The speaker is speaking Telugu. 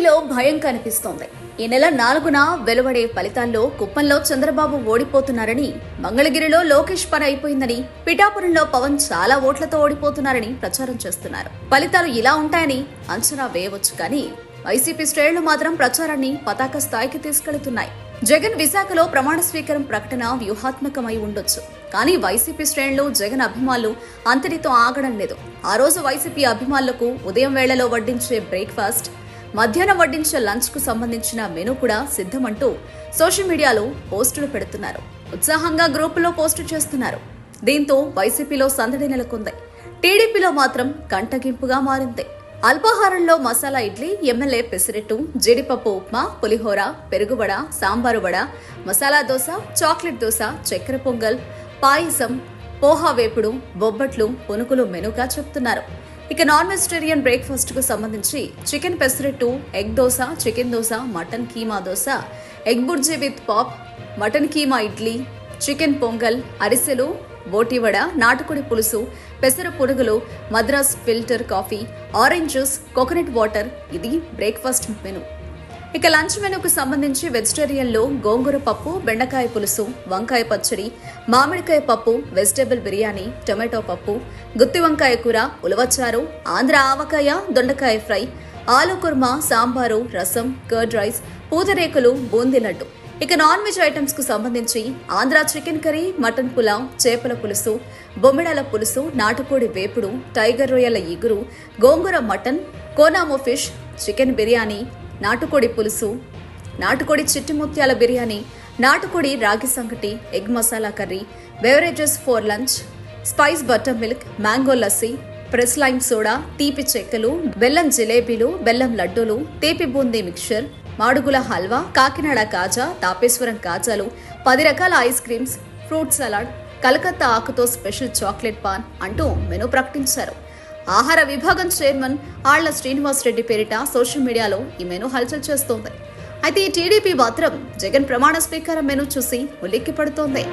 టీడీపీలో భయం కనిపిస్తోంది. ఈ నెల నాలుగున వెలువడే ఫలితాల్లో కుప్పంలో చంద్రబాబు ఓడిపోతున్నారని మంగళగిరిలో లోకేష్ పని అయిపోయిందని పిఠాపురంలో పవన్ చాలా ఓట్లతో ఓడిపోతున్నారని ప్రచారం చేస్తున్నారు. ఫలితాలు ఇలా ఉంటాయని అంచనా వేయవచ్చు కానీ వైసీపీ శ్రేణులు మాత్రం ప్రచారాన్ని పతాక స్థాయికి తీసుకెళ్తున్నాయి. జగన్ విశాఖలో ప్రమాణ స్వీకారం ప్రకటన వ్యూహాత్మకమై ఉండొచ్చు. కానీ వైసీపీ శ్రేణులు జగన్ అభిమానులు అంతటితో ఆగడం లేదు. ఆ రోజు వైసీపీ అభిమానులకు ఉదయం వేళలో వడ్డించే బ్రేక్ఫాస్ట్ మధ్యాహ్నం వడ్డించే లంచ్కు సంబంధించిన మెనూ కూడా సిద్ధమంటూ సోషల్ మీడియాలో పోస్టులు పెడుతున్నారు. ఉత్సాహంగా గ్రూపులో పోస్టు చేస్తున్నారు. దీంతో వైసీపీలో సందడి నెలకొంది. టీడీపీలో మాత్రం కంటగింపుగా మారింది. అల్పాహారంలో మసాలా ఇడ్లీ ఎమ్మెల్యే పెసిరెట్టు జీడిపప్పు ఉప్మా పులిహోర పెరుగువడ సాంబారు వడ మసాలా దోశ చాక్లెట్ దోశ చక్కెర పొంగల్ పాయసం పోహా వేపుడు బొబ్బట్లు పునుకులు మెనుగా చెప్తున్నారు. ఇక నాన్ వెజిటేరియన్ బ్రేక్ఫాస్ట్కు సంబంధించి chicken pesarattu egg dosa chicken dosa mutton keema dosa egg bhurji with pop mutton keema idli chicken pongal అరిసెలు బోటివడ నాటుకోడి పులుసు పెసర పునుగులు Madras filter coffee orange juice coconut water. ఇది బ్రేక్ఫాస్ట్ మెను. ఇక లంచ్ మెనూకు సంబంధించి వెజిటేరియన్లో గోంగూర పప్పు బెండకాయ పులుసు వంకాయ పచ్చడి మామిడికాయ పప్పు వెజిటేబుల్ బిర్యానీ టొమాటో పప్పు గుత్తి వంకాయ కూర ఉలవచారు ఆంధ్ర ఆవకాయ దొండకాయ ఫ్రై ఆలు కుర్మా సాంబారు రసం కర్డ్ రైస్ పూతరేకులు బూందీ లడ్డు. ఇక నాన్ వెజ్ ఐటమ్స్కు సంబంధించి Andhra chicken curry mutton pulao చేపల పులుసు బొమ్మిడాల పులుసు నాటుకోడి వేపుడు టైగర్ రొయ్యల ఇగురు గోంగూర మటన్ కోనామో ఫిష్ చికెన్ బిర్యానీ నాటుకోడి పులుసు నాటుకోడి చిట్టి ముత్యాల బిర్యానీ నాటుకోడి రాగి సంకటి egg masala curry beverages for lunch spice butter milk mango lassi press lime soda తీపి చెక్కలు బెల్లం జిలేబీలు బెల్లం లడ్డూలు తీపి బూందీ మిక్చర్ మాడుగుల హల్వా కాకినాడ కాజా తాపేశ్వరం కాజాలు పది రకాల ice creams fruit salad Calcutta ఆకుతో స్పెషల్ చాక్లెట్ పాన్ అంటూ మెనూ ప్రకటించారు. ఆహార విభాగం చైర్మన్ ఆళ్ళ శ్రీనివాస్ రెడ్డి పేరిట సోషల్ మీడియాలో ఈ మెను హల్చల్ చేస్తోంది. అయితే ఈ టీడీపీ మాత్రం జగన్ ప్రమాణ స్వీకారం మెను చూసి ఉలిక్కి పడుతోంది